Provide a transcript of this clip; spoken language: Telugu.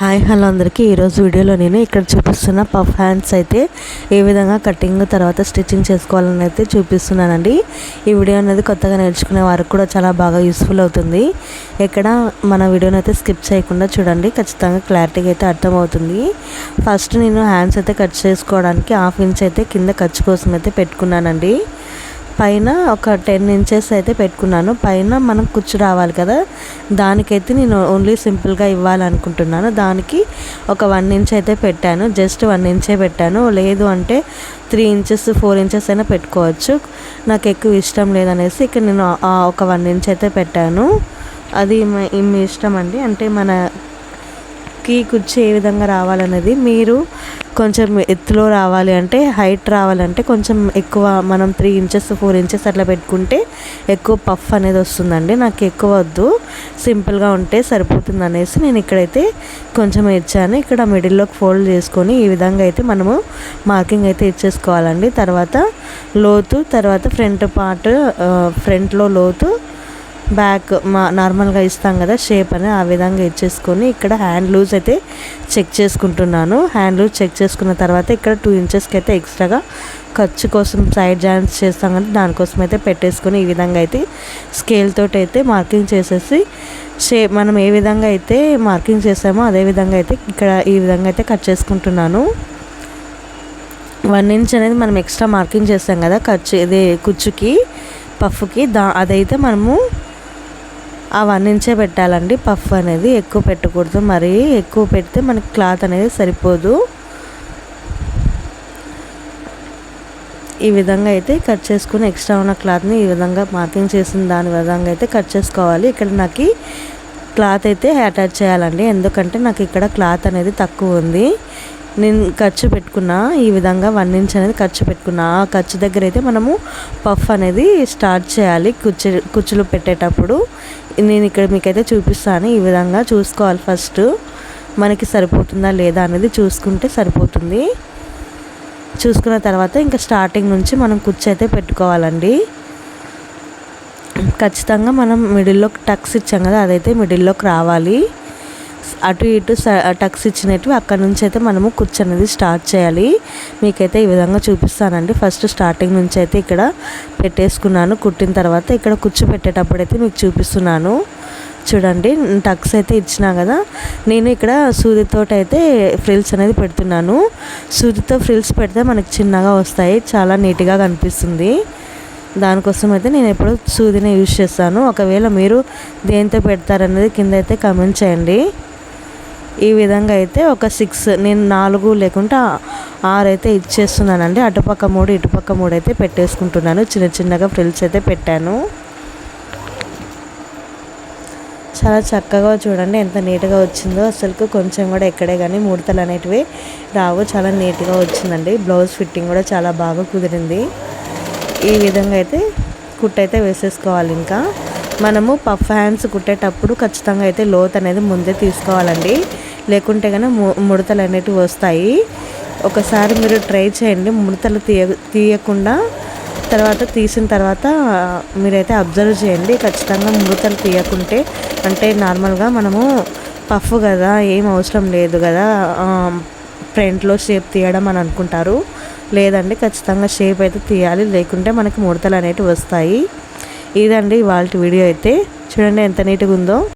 హాయ్ హలో అందరికీ. ఈరోజు వీడియోలో నేను ఇక్కడ చూపిస్తున్న పఫ్ హ్యాండ్స్ అయితే ఏ విధంగా కటింగ్ తర్వాత స్టిచ్చింగ్ చేసుకోవాలని అయితే చూపిస్తున్నానండి. ఈ వీడియో అనేది కొత్తగా నేర్చుకునే వారికి కూడా చాలా బాగా యూస్ఫుల్ అవుతుంది. ఇక్కడ మన వీడియోని అయితే స్కిప్ చేయకుండా చూడండి ఖచ్చితంగా క్లారిటీగా అయితే అర్థమవుతుంది. ఫస్ట్ నేను హ్యాండ్స్ అయితే కట్ చేసుకోవడానికి హాఫ్ ఇంచ్ అయితే కింద ఖర్చు కోసం అయితే పెట్టుకున్నానండి. పైన ఒక టెన్ ఇంచెస్ అయితే పెట్టుకున్నాను. పైన మనం కుచ్చు రావాలి కదా. దానికైతే నేను ఓన్లీ సింపుల్గా ఇవ్వాలనుకుంటున్నాను. దానికి ఒక వన్ ఇంచ్ అయితే పెట్టాను. జస్ట్ వన్ ఇంచే పెట్టాను. లేదు అంటే త్రీ ఇంచెస్ ఫోర్ ఇంచెస్ అయినా పెట్టుకోవచ్చు. నాకు ఎక్కువ ఇష్టం లేదనేసి ఇక్కడ నేను ఒక వన్ ఇంచ్ అయితే పెట్టాను. అది మీ ఇష్టం అండి? అంటే మనకి కుర్చీ ఏ విధంగా రావాలనేది మీరు కొంచెం ఎత్తులో రావాలి అంటే హైట్ రావాలంటే కొంచెం ఎక్కువ మనం త్రీ ఇంచెస్ ఫోర్ ఇంచెస్ అట్లా పెట్టుకుంటే ఎక్కువ పఫ్ అనేది వస్తుందండి. నాకు ఎక్కువ వద్దు. సింపుల్గా ఉంటే సరిపోతుంది అనేసి నేను ఇక్కడైతే కొంచెం ఇచ్చాను ఇక్కడ మిడిల్లోకి ఫోల్డ్ చేసుకొని ఈ విధంగా అయితే మనము మార్కింగ్ అయితే ఇచ్చేసుకోవాలండి. తర్వాత లోతు తర్వాత ఫ్రంట్ పార్ట్ ఫ్రంట్లో లోతు బ్యాక్ మా నార్మల్గా ఇస్తాం కదా షేప్ అని ఆ విధంగా ఇచ్చేసుకొని ఇక్కడ హ్యాండ్ లూజ్ అయితే చెక్ చేసుకుంటున్నాను. హ్యాండ్ లూజ్ చెక్ చేసుకున్న తర్వాత ఇక్కడ టూ ఇంచెస్కి అయితే ఎక్స్ట్రాగా ఖర్చు కోసం సైడ్ జాయింట్స్ చేస్తాం కదా దానికోసం అయితే పెట్టేసుకొని ఈ విధంగా అయితే స్కేల్ తోటి అయితే మార్కింగ్ చేసేసి షేప్ మనం ఏ విధంగా అయితే మార్కింగ్ చేసామో అదే విధంగా అయితే ఇక్కడ ఈ విధంగా అయితే కట్ చేసుకుంటున్నాను. వన్ ఇంచ్ అనేది మనం ఎక్స్ట్రా మార్కింగ్ చేస్తాం కదా ఖర్చు ఇది కుచ్చుకి పఫ్కి దా అదైతే మనము ఆ వన్ ఇంచే పెట్టాలండి. పఫ్ అనేది ఎక్కువ పెట్టకూడదు. మరి ఎక్కువ పెడితే మనకి క్లాత్ అనేది సరిపోదు. ఈ విధంగా అయితే కట్ చేసుకుని ఎక్స్ట్రా ఉన్న క్లాత్ని ఈ విధంగా మార్కింగ్ చేసిన దాని విధంగా అయితే కట్ చేసుకోవాలి. ఇక్కడ నాకు క్లాత్ అయితే అటాచ్ చేయాలండి. ఎందుకంటే నాకు ఇక్కడ క్లాత్ అనేది తక్కువ ఉంది. నేను ఖర్చు పెట్టుకున్న ఈ విధంగా వన్ ఇంచ్ అనేది ఖర్చు పెట్టుకున్న. ఆ ఖర్చు దగ్గర అయితే మనము పఫ్ అనేది స్టార్ట్ చేయాలి కుచ్చు కుచ్చులు పెట్టేటప్పుడు. నేను ఇక్కడ మీకైతే చూపిస్తాను ఈ విధంగా చూసుకోవాలి ఫస్ట్. మనకి సరిపోతుందా లేదా అనేది చూసుకుంటే సరిపోతుంది. చూసుకున్న తర్వాత ఇంకా స్టార్టింగ్ నుంచి మనం కుచ్చు అయితే పెట్టుకోవాలండి. ఖచ్చితంగా మనం మిడిల్లో టక్స్ ఇచ్చాం కదా అదైతే మిడిల్లోకి రావాలి. అటు ఇటు టక్స్ ఇచ్చినట్టు అక్కడ నుంచి అయితే మనము కుర్చీ అనేది స్టార్ట్ చేయాలి. మీకైతే ఈ విధంగా చూపిస్తానండి. ఫస్ట్ స్టార్టింగ్ నుంచి అయితే ఇక్కడ పెట్టేసుకున్నాను. కుట్టిన తర్వాత ఇక్కడ కుర్చీ పెట్టేటప్పుడు అయితే మీకు చూపిస్తున్నాను. చూడండి టక్స్ అయితే ఇచ్చినా కదా నేను ఇక్కడ సూదితో అయితే ఫ్రిల్స్ అనేది పెడుతున్నాను. సూదితో ఫ్రిల్స్ పెడితే మనకి చిన్నగా వస్తాయి. చాలా నీట్గా కనిపిస్తుంది. దానికోసం అయితే నేను ఎప్పుడు సూదిని యూజ్ చేస్తాను. ఒకవేళ మీరు దేంతో పెడతారనేది కింద అయితే కమెంట్ చేయండి. ఈ విధంగా అయితే ఒక సిక్స్ నేను నాలుగు లేకుంటే ఆరు అయితే ఇచ్చేస్తున్నానండి. అటుపక్క మూడు ఇటుపక్క మూడు అయితే పెట్టేసుకుంటున్నాను. చిన్న చిన్నగా ఫ్రిల్స్ అయితే పెట్టాను. చాలా చక్కగా చూడండి ఎంత నీట్గా వచ్చిందో. అసలు కొంచెం కూడా ఎక్కడే కానీ ముడతలు అనేటివి రావు. చాలా నీట్గా వచ్చిందండి. బ్లౌజ్ ఫిట్టింగ్ కూడా చాలా బాగా కుదిరింది. ఈ విధంగా అయితే కుట్టయితే వేసేసుకోవాలి ఇంకా. మనము పఫ్ హ్యాండ్స్ కుట్టేటప్పుడు ఖచ్చితంగా అయితే లోత్ అనేది ముందే తీసుకోవాలండి. లేకుంటే కనుక ముడతలు అనేటివి వస్తాయి. ఒకసారి మీరు ట్రై చేయండి. ముడతలు తీయ తీయకుండా తర్వాత తీసిన తర్వాత మీరైతే అబ్జర్వ్ చేయండి. ఖచ్చితంగా ముడతలు తీయకుంటే అంటే నార్మల్గా మనము పఫ్ కదా ఏం అవసరం లేదు కదా ఫ్రంట్లో షేప్ తీయడం అని అనుకుంటారు. లేదండి ఖచ్చితంగా షేప్ అయితే తీయాలి. లేకుంటే మనకి ముడతలు అనేవి వస్తాయి. ఇదండి వాళ్ళ వీడియో అయితే. చూడండి ఎంత నీట్గా ఉందో.